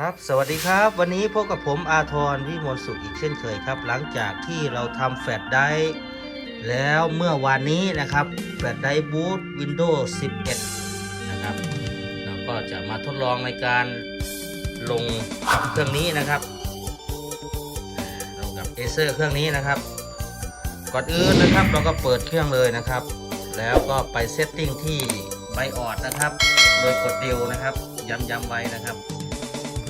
ครับสวัสดีครับวันนี้พบกับผมอาทรวิมลสุขอีกเช่นเคยครับ หลังจากที่เราทำแฟลชไดรฟ์แล้วเมื่อวานนี้นะครับแฟลชไดรฟ์บูต Windows 11 นะครับเราก็จะมาทดลองในการลงกับเครื่องนี้นะครับลงกับเอเซอร์เครื่องนี้นะครับ ก่อนอื่นนะครับเราก็เปิดเครื่องเลยนะครับ แล้วก็ไปเซตติ้งที่ไบออดนะครับ โดยกดเดียวนะครับย้ำๆไว้นะครับ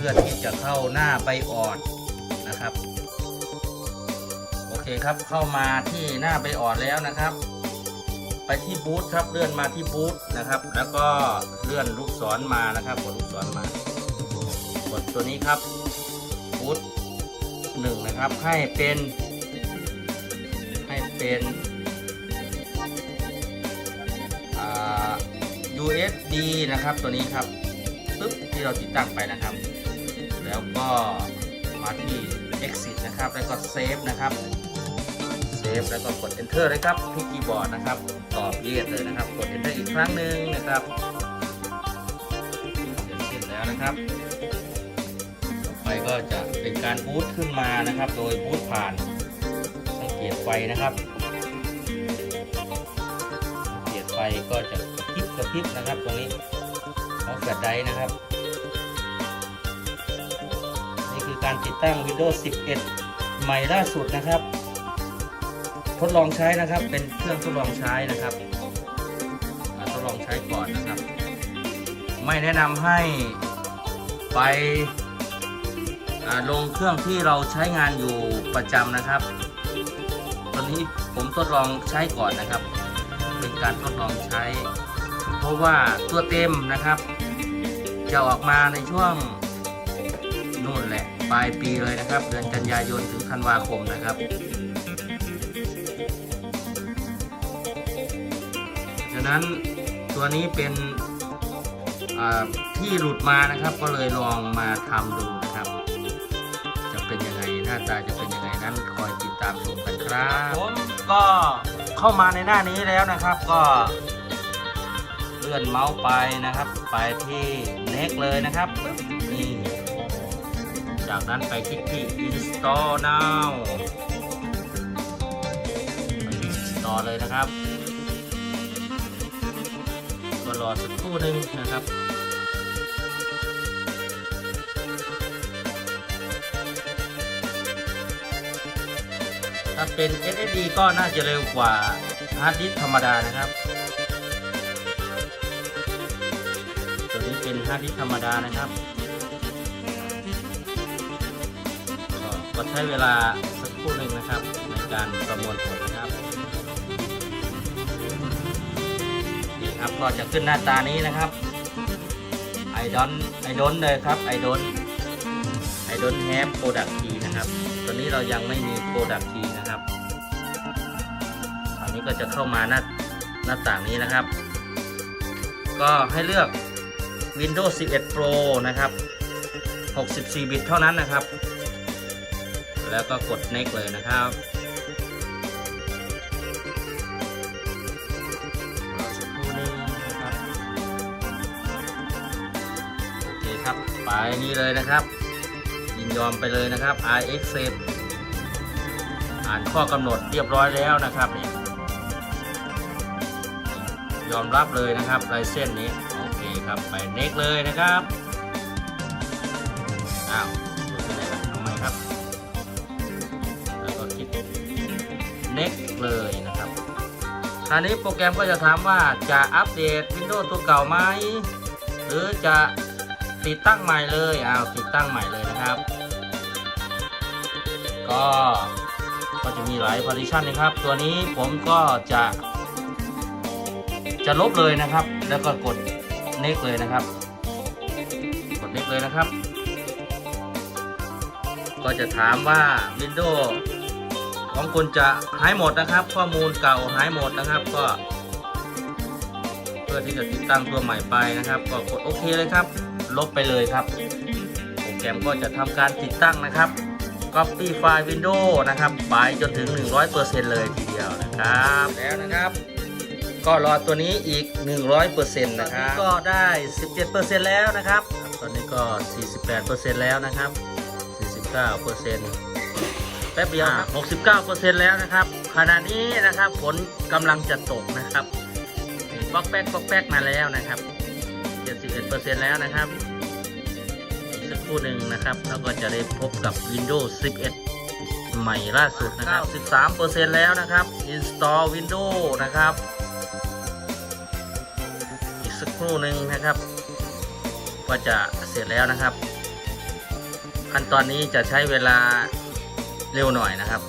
พื่อที่จะเข้าหน้าไบออดนะครับ โอเคครับเข้ามาที่หน้าไบออดแล้วนะครับ ไปที่บูธครับเลื่อนมาที่บูธนะครับ แล้วก็เลื่อนลูกศรมานะครับกดลูกศรมากดตัวนี้ครับบูธหนึ่งนะครับให้เป็นให้เป็นอ่า USB นะครับตัวนี้ครับปึ๊บที่เราติดตั้งไปนะครับ แล้วก็มาที่ exit นะครับ แล้วก็ save นะครับ save แล้วก็กด enter เลยครับที่คีย์บอร์ดนะครับตอบเรียดเลยนะครับ กด enter อีกครั้งหนึ่งนะครับเสร็จสิ้นแล้วนะครับ ต่อไปก็จะเป็นการบูตขึ้นมานะครับ โดยบูตผ่านสังเกตไฟนะครับสังเกตไฟก็จะกระพริบกระพริบนะครับตรงนี้ของแฟลชไดนะครับ การติดตั้ง Windows 11 ใหม่ล่าสุดนะครับ ทดลองใช้นะครับเป็นเครื่องทดลองใช้นะครับทดลองใช้ก่อนนะครับ ไม่แนะนำให้ไปลงเครื่องที่เราใช้งานอยู่ประจำนะครับ ตอนนี้ผมทดลองใช้ก่อนนะครับ เป็นการทดลองใช้ เพราะว่าตัวเต็มนะครับ จะออกมาในช่วง ปลายปีเลยนะครับ เดือนกันยายนถึงธันวาคมนะครับฉะนั้นตัวนี้เป็นที่หลุดมานะครับ ก็เลยลองมาทำดูนะครับ จะเป็นยังไงหน้าตาจะเป็นยังไงนั้นคอยติดตามชมกันครับผมก็เข้ามาในหน้านี้แล้วนะครับก็เลื่อนเมาส์ไปนะครับ ไปที่ next เลยนะครับ จากนั้นไปคลิกที่ install now ไปที่ install เลยนะครับก็รอสักครู่หนึ่งนะครับถ้าเป็น SSD ก็น่าจะเร็วกว่าฮาร์ดดิสธรรมดานะครับ ตัวนี้เป็นฮาร์ดดิสธรรมดานะครับ ก็ใช้เวลาสักครู่หนึ่งนะครับ ในการประมวลผลนะครับนี่ครับก็จะขึ้นหน้าตานี้นะครับ I don't I don't เลยครับ I don't I don't have product key นะครับตอนนี้เรายังไม่มี product key นะครับคราวนี้ก็จะเข้ามาหน้าหน้าต่างนี้นะครับ ก็ให้เลือก Windows 11 Pro นะครับ 64 บิตเท่านั้นนะครับ แล้วก็กด next เลยนะครับสักครู่นึงนะครับ โอเคครับ ไปนี่เลยนะครับ ยินยอมไปเลยนะครับ I accept อ่านข้อกำหนดเรียบร้อยแล้วนะครับนี่ยอมรับเลยนะครับลายเส้นนี้ โอเคครับ ไป next เลยนะครับ อ้าว เลยนะครับคราวนี้โปรแกรมก็จะถามว่าจะอัปเดต Windows ตัวเก่าไหมหรือจะติดตั้งใหม่เลยอ้าวติดตั้งใหม่เลยนะครับ ก็ก็จะมีหลาย partition นะครับ ตัวนี้ผมก็จะ จะลบเลยนะครับ แล้วก็กด next เลยนะครับ กด next เลยนะครับ ก็จะถามว่า Windows ของคุณจะหายหมดนะครับ ข้อมูลเก่าหายหมดนะครับ ก็ เพื่อที่จะติดตั้งตัวใหม่ไปนะครับ ก็กดโอเคเลยครับ ลบไปเลยครับโปรแกรมก็จะทำการติดตั้งนะครับ Copy ไฟล์ Windows นะครับไปจนถึง 100%เลยทีเดียวนะครับแล้วนะครับก็รอตัวนี้อีก 100%นะครับก็ได้ 17%แล้วนะครับสอนนี้ก็ 48%แล้วนะครับ 49% แป๊บเดียวครับ69%แล้วนะครับ ขณะนี้นะครับฝนกำลังจะตกนะครับป๊อกแป๊กป๊อกแป๊กมาแล้วนะครับ71%แล้วนะครับอีกสักครู่หนึ่งนะครับ เราก็จะได้พบกับ Windows 11 ใหม่ล่าสุดนะครับ 13%แล้วนะครับ Install Windows นะครับ อีกสักครู่หนึ่งนะครับ ก็จะเสร็จแล้วนะครับ ขั้นตอนนี้จะใช้เวลา เร็วหน่อยนะครับ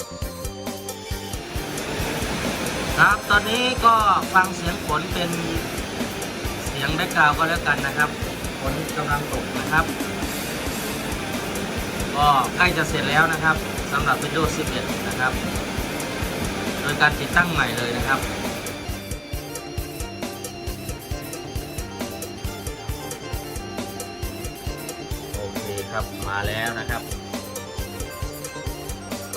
ครับตอนนี้ก็ฟังเสียงฝนเป็นเสียงแบ็กกราวก็แล้วกันนะครับฝนกำลังตกนะครับ ก็ใกล้จะเสร็จแล้วนะครับสำหรับ Windows 11 นะครับ โดยการติดตั้งใหม่เลยนะครับโอเคครับมาแล้วนะครับ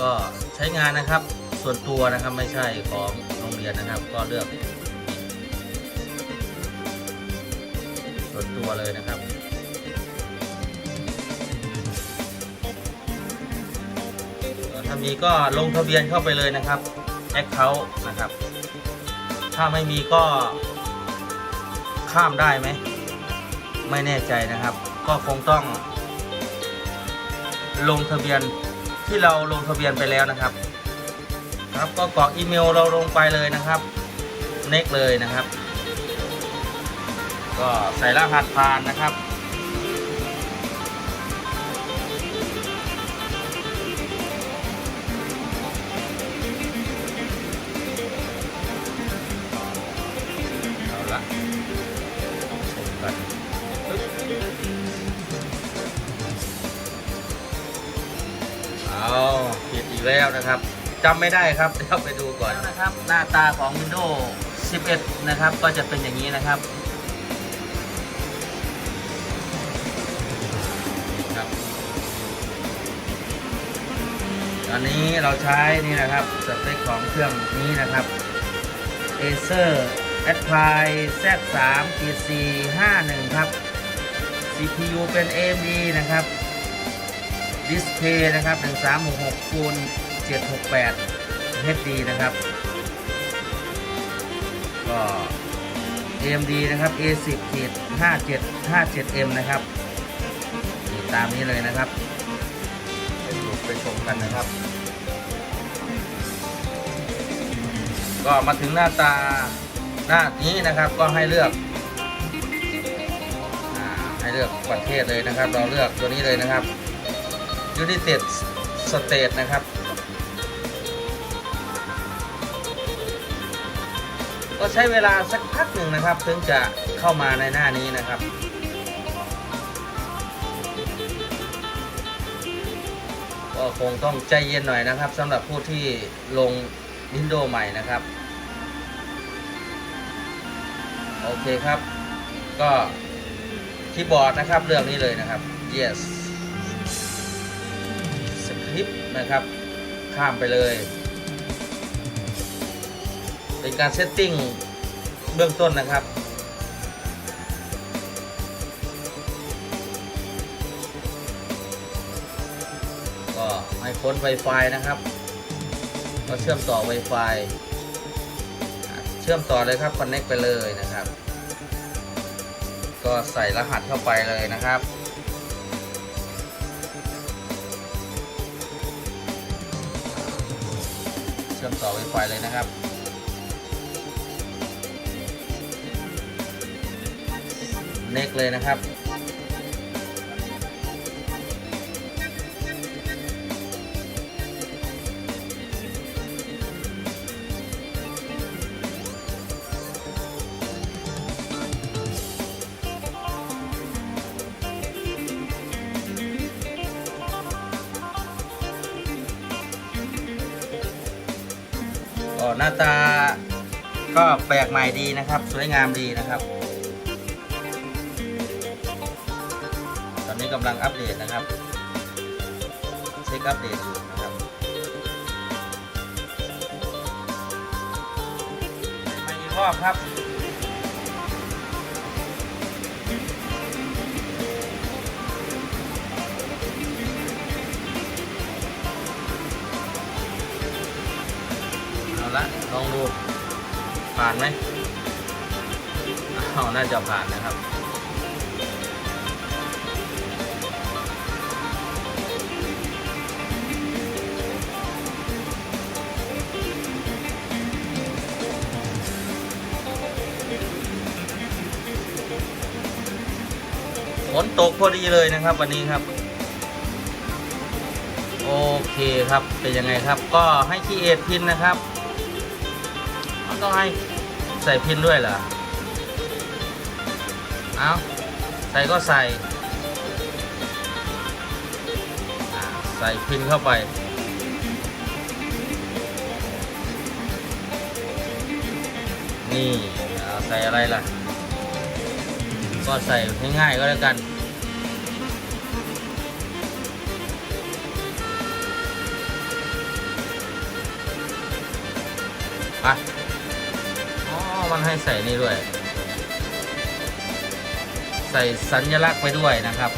ก็ใช้งานนะครับส่วนตัวนะครับไม่ใช่ของโรงเรียนนะครับ ก็เลือก ส่วนตัวเลยนะครับถ้ามีก็ลงทะเบียนเข้าไปเลยนะครับ Account นะครับ ถ้าไม่มีก็ข้ามได้ไหม ไม่แน่ใจนะครับ ก็คงต้องลงทะเบียน ที่เราลงทะเบียนไปแล้วนะครับ ครับก็กรอกอีเมลเราลงไปเลยนะครับเน็กเลยนะครับ ก็ใส่รหัสผ่านนะครับ จำไม่ได้ครับเดี๋ยวไปดูก่อนนะครับ หน้าตาของ Windows 11 นะครับ ก็จะเป็นอย่างนี้นะครับครับตอนนี้เราใช้นี่นะครับสเปคของเครื่องนี้นะครับ Acer Apply Z3 G4 51ครับ CPU เป็น AMD นะครับ ดิสเพย์นะครับ 1366คูณ 768 HD นะครับ ก็ AMD นะครับ A10 ขีด57 57M นะครับตามนี้เลยนะครับ ไปดูไปชมกันนะครับ ก็มาถึงหน้าตาหน้านี้นะครับก็ให้เลือกอให้เลือกประเทศเลยนะครับ เราเลือกตัวนี้เลยนะครับ United States นะครับ ใช้เวลาสักพักหนึ่งนะครับ ถึงจะเข้ามาในหน้านี้นะครับก็คงต้องใจเย็นหน่อยนะครับสำหรับผู้ที่ลง Windows ใหม่นะครับ โอเคครับ ก็คีย์บอร์ดนะครับเลือกนี้เลยนะครับ yes สคริปต์นะครับ ข้ามไปเลย เป็นการเซตติ้งเบื้องต้นนะครับ ก็ให้ค้น Wi-Fi นะครับ ก็เชื่อมต่อ Wi-Fi เชื่อมต่อเลยครับ Connect ไปเลยนะครับ ก็ใส่รหัสเข้าไปเลยนะครับเชื่อมต่อ Wi-Fi เลยนะครับ เน็กเลยนะครับ ก็หน้าตาก็แปลกใหม่ดีนะครับ สวยงามดีนะครับี้กำลังอัปเดตนะครับ เช็คอัปเดตอยู่นะครับมาอีกรอบครับเอาละลองดูผ่านไหมเอาน่าจะผ่านนะครับ นตกพอดีเลยนะครับ วันนี้ครับ โอเคครับเป็นยังไงครับ ก็ให้คีเอทพินนะครับต้องให้ใส่พินด้วยเหรอเอาใส่ก็ใส่ใส่พินเข้าไปนี่ใส่อะไรล่ะ ก็ใส่ง่ายๆก็แล้วกันไปอ๋อ มันให้ใส่นี่ด้วย ใส่สัญลักษณ์ไปด้วยนะครับ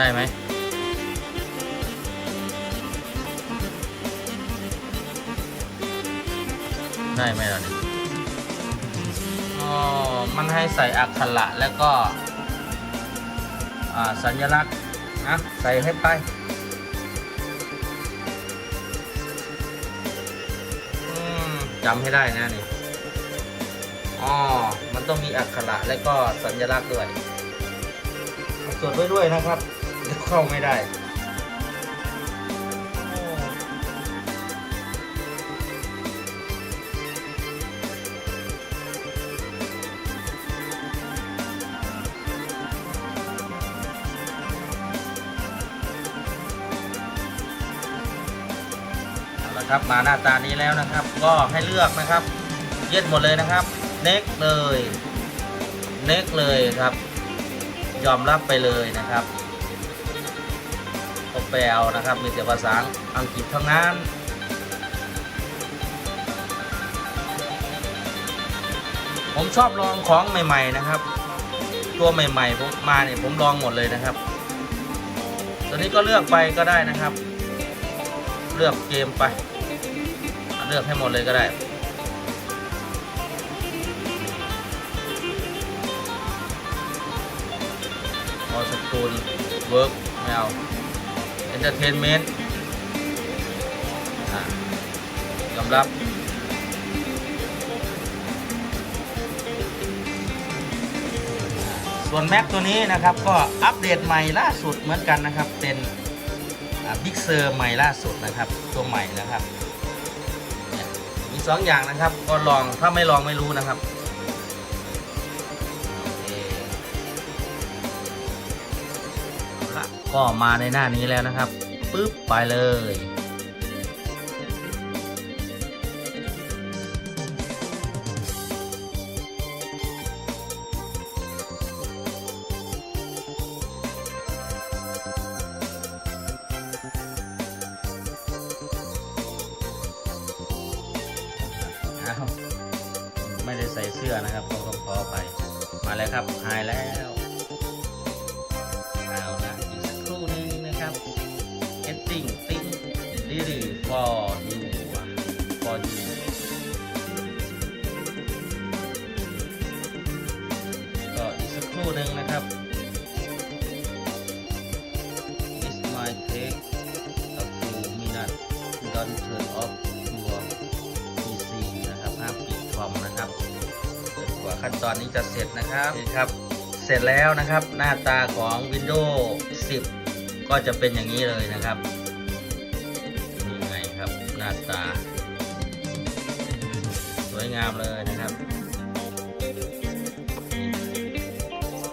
ได้ไหมได้ไหมล่ะเนี่ยอ๋อมันให้ใส่อักขระแล้วก็สัญลักษณ์นะใส่ให้ไปจำให้ได้นะนี่อ๋อ มันต้องมีอักขระและก็สัญลักษณ์ด้วย จดไว้ด้วยนะครับ เข้าไม่ได้เอาละครับมาหน้าตานี้แล้วนะครับ ก็ให้เลือกนะครับ เย็ดหมดเลยนะครับ เน็กเลย เน็กเลยครับ ยอมรับไปเลยนะครับ แปลเอานะครับ มีแต่ภาษาอังกฤษทั้งนั้นผมชอบลองของใหม่ ๆนะครับ ตัวใหม่ๆผมมาเนี่ยผมลองหมดเลยนะครับ ตัวนี้ก็เลือกไปก็ได้นะครับ เลือกเกมไป เลือกให้หมดเลยก็ได้ออสคูลเวิร์กไม่เอา นเตอร์เทนเมนต์ยอมรับ ส่วนแม็กตัวนี้นะครับก็อัปเดตใหม่ล่าสุดเหมือนกันนะครับ เป็นบิ๊กเซอร์ใหม่ล่าสุดนะครับ ตัวใหม่นะครับ มีสองอย่างนะครับ ก็ลองถ้าไม่ลองไม่รู้นะครับ ก็มาในหน้านี้แล้วนะครับปึ๊บไปเลย รู่หนึ่งนะครับ This might take a few minutes don't turn off your PC นะครับห้ามปิดคอมนะครับจนกว่าขั้นตอนนี้จะเสร็จนะครับนี่ครับ เสร็จแล้วนะครับ หน้าตาของ Windows 10 ก็จะเป็นอย่างนี้เลยนะครับ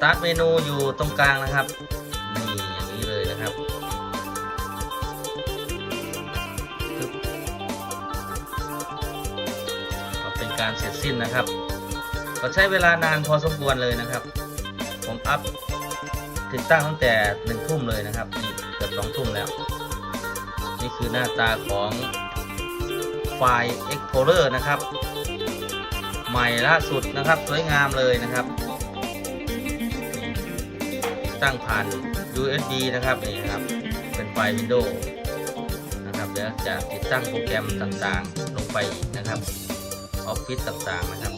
Start เมนูอยู่ตรงกลางนะครับนี่อย่างนี้เลยนะครับปึ๊บก็เป็นการเสร็จสิ้นนะครับ ก็ใช้เวลานานพอสมควรเลยนะครับ ผมอัพติดตั้งตั้งแต่หนึ่งทุ่มเลยนะครับนี่เกือบสองทุ่มแล้ว นี่คือหน้าตาของไฟล์ Explorer นะครับ ใหม่ล่าสุดนะครับ สวยงามเลยนะครับ ตั้งผ่าน USB นะครับนี่ครับเป็นไฟล์ Windows นะครับเดี๋ยวจะติดตั้งโปรแกรมต่างๆ ลงไปนะครับออฟฟิศต่างๆนะครับ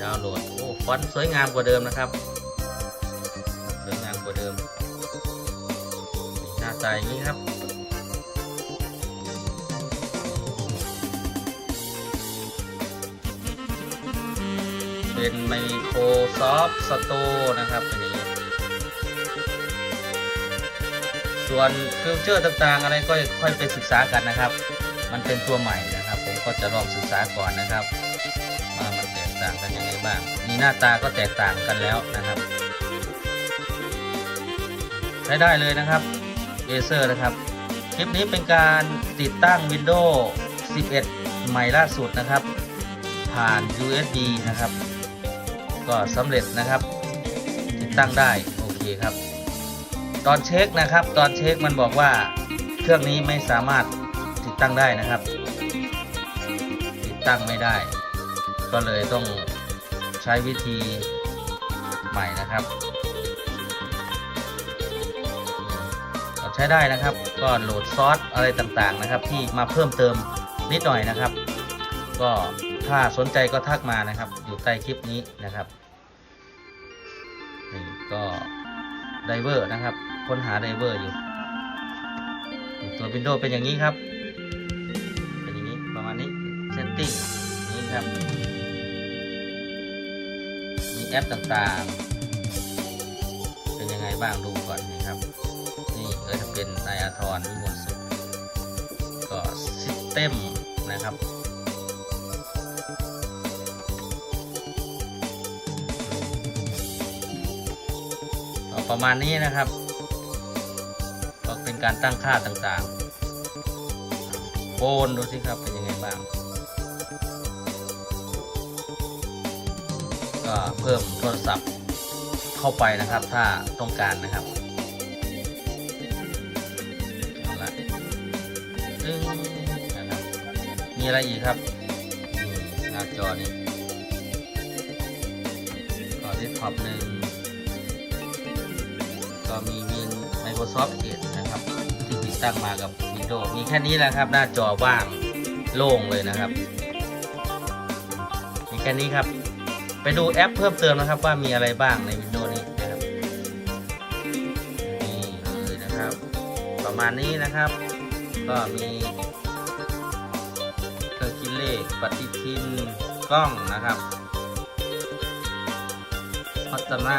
ดาวน์โหลดโอ้ฟอนต์สวยงามกว่าเดิมนะครับสวยงามกว่าเดิม หน้าตาอย่างนี้ครับเป็น Microsoft Store นะครับเป็น ส่วนฟิวเจอร์ต่างๆ อะไรก็ค่อยไปศึกษากันนะครับ มันเป็นตัวใหม่นะครับ ผมก็จะลองศึกษาก่อนนะครับว่ามันแตกต่างกันยังไงบ้างมีหน้าตาก็แตกต่างกันแล้วนะครับใช้ได้เลยนะครับเอเซอร์นะครับ คลิปนี้เป็นการติดตั้ง Windows 11 ใหม่ล่าสุดนะครับ ผ่าน USB นะครับ ก็สำเร็จนะครับ ติดตั้งได้ โอเคครับ ตอนเช็คนะครับ ตอนเช็คมันบอกว่าเครื่องนี้ไม่สามารถติดตั้งได้นะครับ ติดตั้งไม่ได้ ก็เลยต้องใช้วิธีใหม่นะครับก็ใช้ได้นะครับ ก็โหลดซอสอะไรต่างๆนะครับ ที่มาเพิ่มเติมนิดหน่อยนะครับ ก็ถ้าสนใจก็ทักมานะครับ อยู่ใต้คลิปนี้นะครับนี่ก็ไดเวอร์นะครับ ค้นหาไดเวอร์อยู่ ตัว Windows เป็นอย่างนี้ครับ เป็นอย่างนี้ประมาณนี้เซตติ้งนี้ครับ มีแอปต่างๆ เป็นยังไงบ้างดูก่อนนี่ครับ นี่ก็จะเป็นนายอาทรวิมลสุขก็ซิสเต็มนะครับประมาณนี้นะครับ การตั้งค่าต่างๆโฟนดูสิครับเป็นยังไงบ้าง ก็เพิ่มโทรศัพท์เข้าไปนะครับ ถ้าต้องการนะครับเอาละตึ้งนะครับมีอะไรอีกครับหน้าจอนี้ก็เดสก์ท็อปหนึ่งก็มีวิน Microsoft Edge ตั้งมากับ Windows มีแค่นี้แหละครับ หน้าจอว่างโล่งเลยนะครับ มีแค่นี้ครับ ไปดูแอปเพิ่มเติมนะครับว่ามีอะไรบ้างใน Windows นี้นะครับนี่เลยนะครับ ประมาณนี้นะครับ ก็มีเครื่องคิดเลขปฏิทินกล้องนะครับพัฒนา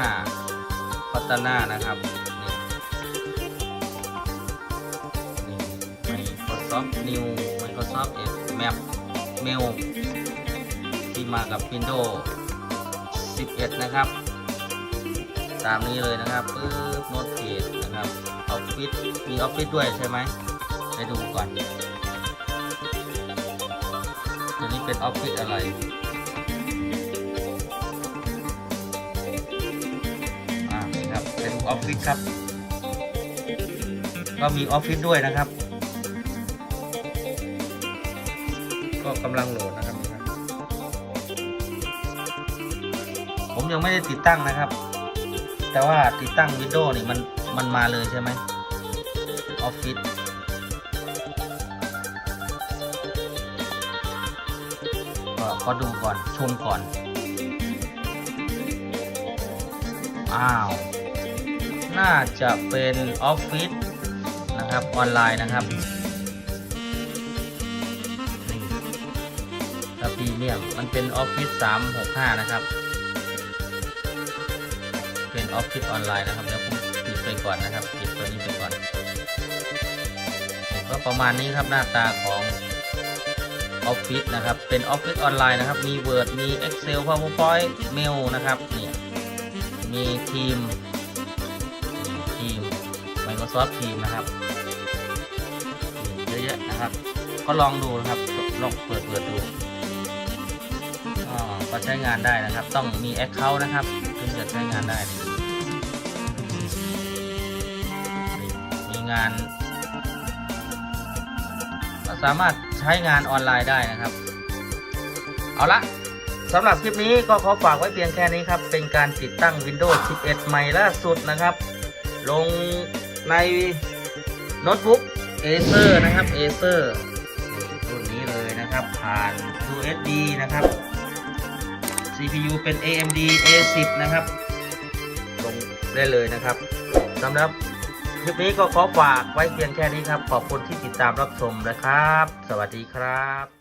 พัฒนานะครับ New Microsoft Edge Map Mail ที่มากับ Windows 11 นะครับ ตามนี้เลยนะครับปึ๊บโน้ตเพจนะครับ Office มี Office ด้วยใช่ไหมไปดูก่อน ตัวนี้เป็น Office อะไรอ่านี่ครับเป็นออฟฟิศครับ ก็มีออฟฟิศด้วยนะครับ กำลังโหลดนะครับ ผมยังไม่ได้ติดตั้งนะครับ แต่ว่าติดตั้ง Windows นี่มันมันมาเลยใช่ไหมออฟฟิศก็ขอดูก่อนชมก่อน อ้าว น่าจะเป็นออฟฟิศนะครับ ออนไลน์นะครับ เมียมมันเป็นออฟฟิศ365 นะครับ เป็นออฟฟิศออนไลน์นะครับเดี๋ยวผมปิดไปก่อนนะครับปิดตัวนี้ไปก่อน ก็ประมาณนี้ครับหน้าตาของออฟฟิศนะครับ เป็นออฟฟิศออนไลน์นะครับ มี Word มี Excel PowerPoint Mail นะครับเนี่ยมีทีมทีม Microsoft Team นะครับเยอะแยะนะครับ ก็ลองดูนะครับ ลองเปิดเปิดดู ใช้งานได้นะครับ ต้องมี Account นะครับถึงจะใช้งานได้ มีงานสามารถใช้งานออนไลน์ได้นะครับ เอาละสำหรับคลิปนี้ก็ขอฝากไว้เพียงแค่นี้ครับ เป็นการติดตั้ง Windows 11 ใหม่ล่าสุดนะครับ ลงในโน้ตบุ๊ก Acer นะครับ Acer รุ่นนี้เลยนะครับ ผ่าน USB นะครับ CPU เป็น AMD A10 นะครับลงได้เลยนะครับสำหรับคลิปนี้ก็ขอฝากไว้เพียงแค่นี้ครับ ขอบคุณที่ติดตามรับชมนะครับ สวัสดีครับ